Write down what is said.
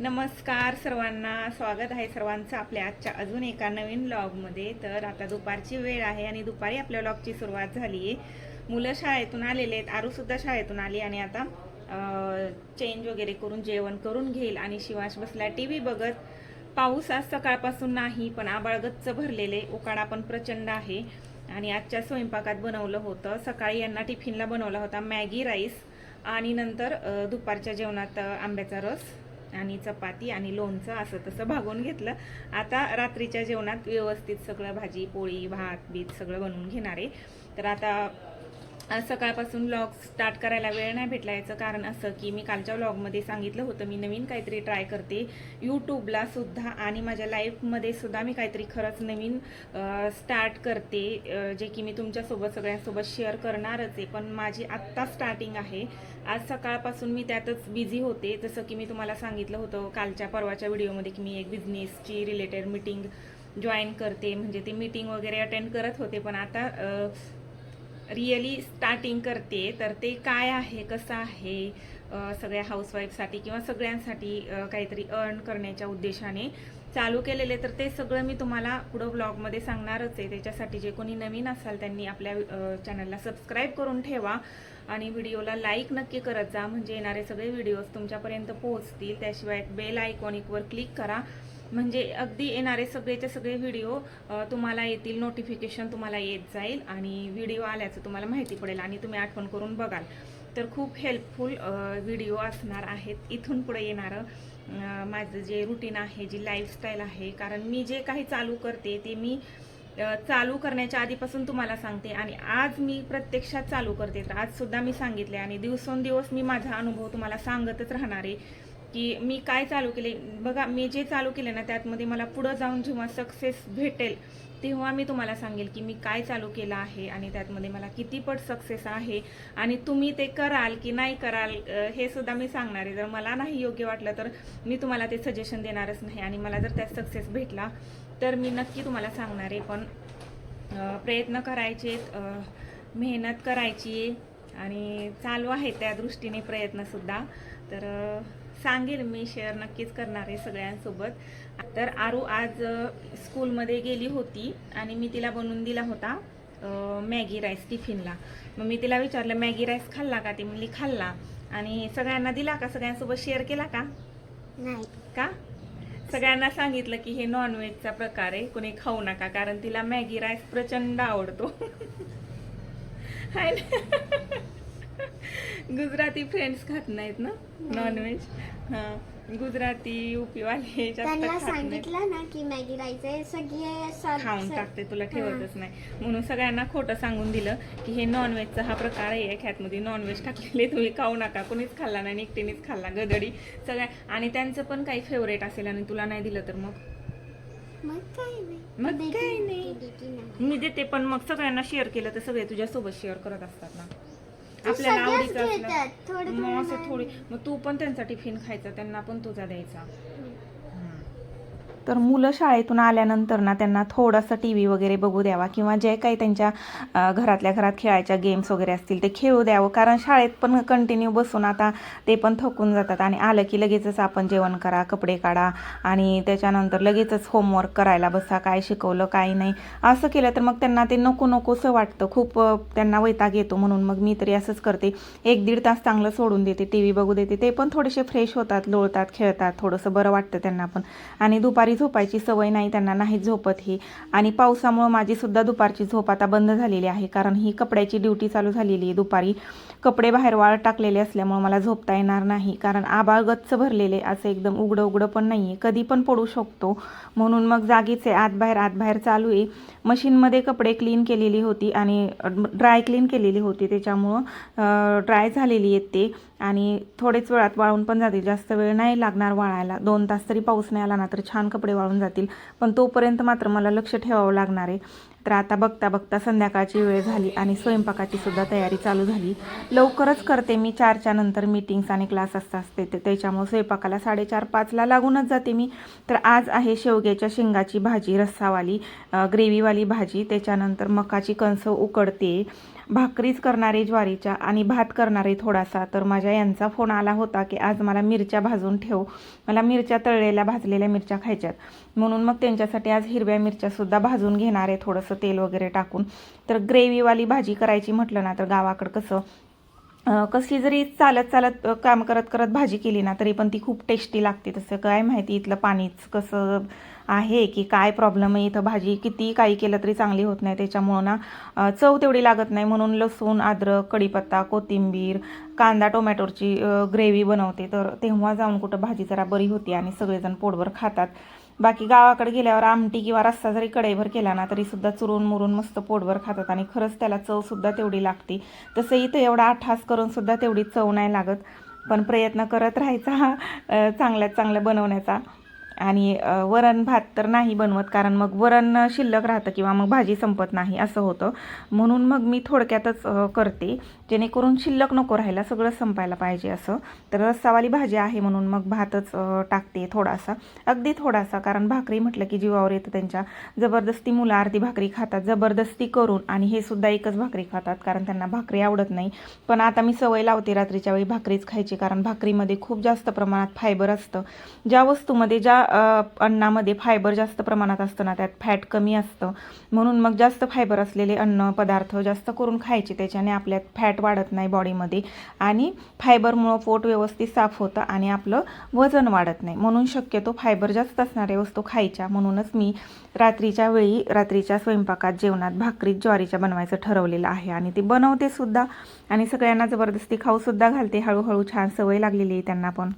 नमस्कार सर्वांना स्वागत आहे सर्वांचं आपल्या आजच्या अजून एका नवीन व्लॉगमध्ये तर आता दुपारची वेळ आहे आणि दुपारी आपल्या व्लॉगची सुरुवात झाली आहे. मुलं शाळेतून आलेले आहेत आरूसुद्धा शाळेतून आली आणि आता चेंज वगैरे करून जेवण करून घेईल आणि शिवाश बसला टी व्ही बघत. पाऊस आज सकाळपासून नाही पण आबाळगच्च भरलेले उकाडा पण प्रचंड आहे. आणि आजच्या स्वयंपाकात बनवलं होतं. सकाळी यांना टिफिनला बनवला होता मॅगी राईस आणि नंतर दुपारच्या जेवणात आंब्याचा रस. आणि चपाती आणि लोणचं असं तसं भागून घेतलं. आता रात्रीच्या जेवणात व्यवस्थित सगळं भाजी पोळी भात बीत सगळं बनवून घेणार आहे. तर आता आज सकाळपासून व्लॉग स्टार्ट करायला वेळ नाही भेटला याचं कारण असं की मी कालच्या व्लॉगमध्ये सांगितलं होतं मी नवीन काहीतरी ट्राय करते. यूट्यूबला सुद्धा आणि माझ्या लाईफमध्ये सुद्धा मी काहीतरी खरंच नवीन स्टार्ट करते. जे की मी तुमच्यासोबत सगळ्यांसोबत शेअर करणारच आहे. पण माझी आत्ता स्टार्टिंग आहे. आज सकाळपासून मी त्यातच बिझी होते. जसं की मी तुम्हाला सांगितलं होतं कालच्या परवाच्या व्हिडिओमध्ये की मी एक बिझनेसची रिलेटेड मीटिंग जॉईन करते. म्हणजे ती मीटिंग वगैरे अटेंड करत होते. पण आता रिअली स्टार्टिंग करते तर ते काय आहे कसं आहे सगळ्या हाऊसवाईफसाठी किंवा सगळ्यांसाठी काहीतरी अर्न करण्याच्या उद्देशाने चालू केलेले तर ते सगळं मी तुम्हाला पुढं ब्लॉगमध्ये सांगणारच आहे. त्याच्यासाठी जे कोणी नवीन असाल त्यांनी आपल्या चॅनलला सबस्क्राईब करून ठेवा आणि व्हिडिओला लाईक नक्की करत जा. म्हणजे येणारे सगळे व्हिडिओज तुमच्यापर्यंत पोहोचतील. त्याशिवाय बेल आयकॉनिकवर क्लिक करा. म्हणजे अगदी येणारे सगळेचे सगळे व्हिडिओ तुम्हाला येतील नोटिफिकेशन तुम्हाला येत जाईल आणि व्हिडिओ आल्याचं तुम्हाला माहिती पडेल आणि तुम्ही आठवण करून बघाल. तर खूप हेल्पफुल व्हिडिओ असणार आहेत. इथून पुढे येणारं माझं जे रुटीन आहे जी लाईफस्टाईल आहे कारण मी जे काही चालू करते ते मी चालू करण्याच्या आधीपासून तुम्हाला सांगते आणि आज मी प्रत्यक्षात चालू करते. तर आजसुद्धा मी सांगितले आणि दिवसेंदिवस मी माझा अनुभव तुम्हाला सांगतच राहणार आहे. की मी काय चालू केले बघा मी जे चालू केले ना त्यातमध्ये मला पुढं जाऊन जेव्हा सक्सेस भेटेल तेव्हा मी तुम्हाला सांगेल की मी काय चालू केलं आहे आणि त्यातमध्ये मला किती पट सक्सेस आहे आणि तुम्ही ते कराल की नाही कराल हे सुद्धा मी सांगणार आहे. जर मला नाही योग्य वाटलं तर मी तुम्हाला ते सजेशन देणारच नाही आणि मला जर त्यात सक्सेस भेटला तर मी नक्की तुम्हाला सांगणार आहे. पण प्रयत्न करायचे मेहनत करायची आणि चालू आहे त्या दृष्टीने प्रयत्नसुद्धा तर सांगेल मी शेअर नक्कीच करणार आहे सगळ्यांसोबत. तर आरू आज स्कूलमध्ये गेली होती आणि मी तिला बनवून दिला होता मॅगी राईस टिफिनला मग मी तिला विचारलं मॅगी राईस खाल्ला का? ती म्हणली खाल्ला. आणि सगळ्यांना दिला का? सगळ्यांसोबत शेअर केला का? नाही. का? सगळ्यांना सांगितलं की हे नॉनव्हेजचा प्रकार आहे कोणी खाऊ नका कारण तिला मॅगी राईस प्रचंड आवडतो? गुजराती फ्रेंड्स खात नाहीत ना? नॉनव्हेज हा. गुजराती युपीवाले जास्त त्यांना खात नाहीत. सांगितलं ना की मॅगी राहायचंय. सगळे स- खाऊन स- टाकते तुला ठेवतच नाही. म्हणून सगळ्यांना खोटं सांगून दिलं की हे नॉनव्हेजचा हा प्रकार आहे. ह्यातमध्ये नॉनव्हेज टाकलेले तुम्ही खाऊ नका. कोणीच खाल्ला नाही एकटीनेच खाल्ला. गदडी. सगळ्या आणि त्यांचं पण काही फेवरेट असेल आणि तुला नाही दिलं तर मग? मग काय नाही. मग काय नाही. मी देते पण मग सगळ्यांना शेअर केलं तर सगळे तुझ्यासोबत शेअर करत असतात ना. आपल्याला सगळेच आवडीचं असलं. मग थोडं असं. थोडी मग तू पण त्यांचा टिफिन खायचा त्यांना पण तुझा द्यायचा. तर मुलं शाळेतून आल्यानंतर ना त्यांना थोडासा टी व्ही वगैरे बघू द्यावा किंवा जे काही त्यांच्या घरातल्या घरात खेळायच्या गेम्स वगैरे असतील ते खेळू द्यावं. कारण शाळेत पण कंटिन्यू बसून आता ते पण थकून जातात आणि आलं की लगेचच आपण जेवण करा कपडे काढा आणि त्याच्यानंतर लगेचच होमवर्क करायला बसा काय शिकवलं काय नाही. असं केलं तर मग त्यांना ते नको नकोसं वाटतं. खूप त्यांना वैताग येतो म्हणून मग मी तरी असंच करते. एक दीड तास चांगलं सोडून देते टी व्ही बघू देते. ते पण थोडेसे फ्रेश होतात लोळतात खेळतात. थोडंसं बरं वाटतं त्यांना पण. आणि दुपारी झोपायची सवय नाही त्यांना नाही झोपत ही. आणि पावसामुळं माझीसुद्धा दुपारची झोप आता बंद झालेली आहे कारण ही कपड्याची ड्युटी चालू झालेली आहे दुपारी. कपडे बाहेर वाळत टाकलेले असल्यामुळं मला झोपता येणार नाही कारण आबाळ गच्च भरलेले असं एकदम उघडं उघडं पण नाही आहे कधी पण पडू शकतो. म्हणून मग जागीच आहे आतबाहेर चालू आहे. मशीनमध्ये कपडे क्लीन केलेली होती आणि ड्राय क्लीन केलेली होती त्याच्यामुळं ड्राय झालेली आहेत ते. आणि थोडेच वेळात वाळून पण जाते. जास्त वेळ नाही लागणार वाळायला. दोन तास तरी पाऊस नाही आला ना तर छान कपडे वाळून जातील. पण तोपर्यंत मात्र मला लक्ष ठेवावं लागणार आहे. तर आता बघता बघता संध्याकाळची वेळ झाली आणि स्वयंपाकाची सुद्धा तयारी चालू झाली. लवकरच करते मी चारच्या नंतर मीटिंग्स आणि क्लास असतात असते ते. त्याच्यामुळे स्वयंपाकाला साडेचार पाचला लागूनच जाते मी. तर आज आहे शेवग्याच्या शेंगाची भाजी रस्सावाली ग्रेव्हीवाली भाजी. त्याच्यानंतर मकाची कणसं उकडते. भाकरीच करणारे ज्वारीच्या आणि भात करणारे थोडासा. तर माझ्या यांचा फोन आला होता की आज मला मिरच्या भाजून ठेव. मला मिरच्या तळलेल्या भाजलेल्या मिरच्या खायच्यात. म्हणून मग त्यांच्यासाठी आज हिरव्या मिरच्यासुद्धा भाजून घेणार आहे थोडंसं. तेल वगैरे टाकून. तर ग्रेव्हीवाली भाजी करायची म्हटलं ना तर गावाकडं कसं कशी कसली जरी चालत चालत काम करत करत भाजी केली ना तरी पण ती खूप टेस्टी लागते. तसं काय माहिती इथलं पाणीच कसं आहे की काय प्रॉब्लेम आहे इथं भाजी किती काही केलं तरी चांगली होत नाही. त्याच्यामुळं ना चव तेवढी लागत नाही. म्हणून लसूण अद्रक कढीपत्ता कोथिंबीर कांदा टोमॅटोची ग्रेव्ही बनवते. तर तेव्हा जाऊन कुठं भाजी जरा बरी होती आणि सगळेजण पोटभर खातात. बाकी गावाकडे गेल्यावर आमटी किंवा रस्सा जरी कढईभर केला ना तरी सुद्धा चुरून मुरून मस्त पोटभर खातात आणि खरंच त्याला चव सुद्धा तेवढी लागते. तसं इथं एवढा आठास करून सुद्धा तेवढी चव नाही लागत. पण प्रयत्न करत राहायचा हा चांगल्यात चांगलं बनवण्याचा. आणि वरण भात तर नाही बनवत कारण मग वरण शिल्लक राहतं किंवा मग भाजी संपत नाही असं होतं. म्हणून मग मी थोडक्यातच करते. जेणेकरून शिल्लक नको राहायला सगळं संपायला पाहिजे असं. तर रस्सावाली भाजी आहे म्हणून मग भातच टाकते थोडासा. अगदी थोडासा कारण भाकरी म्हटलं की जीवावर येतं त्यांच्या. जबरदस्ती मुलं अर्धी भाकरी खातात. जबरदस्ती करून आणि हे सुद्धा एकच भाकरी खातात कारण त्यांना भाकरी आवडत नाही. पण आता मी सवय लावते रात्रीच्या वेळी भाकरीच खायची कारण भाकरीमध्ये खूप जास्त प्रमाणात फायबर असतं. ज्या वस्तूमध्ये ज्या अन्नामध्ये फायबर जास्त प्रमाणात असतं ना त्यात फॅट कमी असतं. म्हणून मग जास्त फायबर असलेले अन्न पदार्थ जास्त करून खायचे त्याच्याने आपल्यात फॅट वाढत नाही बॉडीमध्ये आणि फायबरमुळं पोट व्यवस्थित साफ होतं आणि आपलं वजन वाढत नाही. म्हणून शक्यतो फायबर जास्त असणाऱ्या वस्तू खायच्या. म्हणूनच मी रात्रीच्या वेळी रात्रीच्या स्वयंपाकात जेवणात भाकरीत ज्वारीच्या बनवायचं ठरवलेलं आहे आणि ते बनवते सुद्धा आणि सगळ्यांना जबरदस्ती खाऊसुद्धा घालते. हळूहळू छान सवय लागलेली आहे त्यांना पण.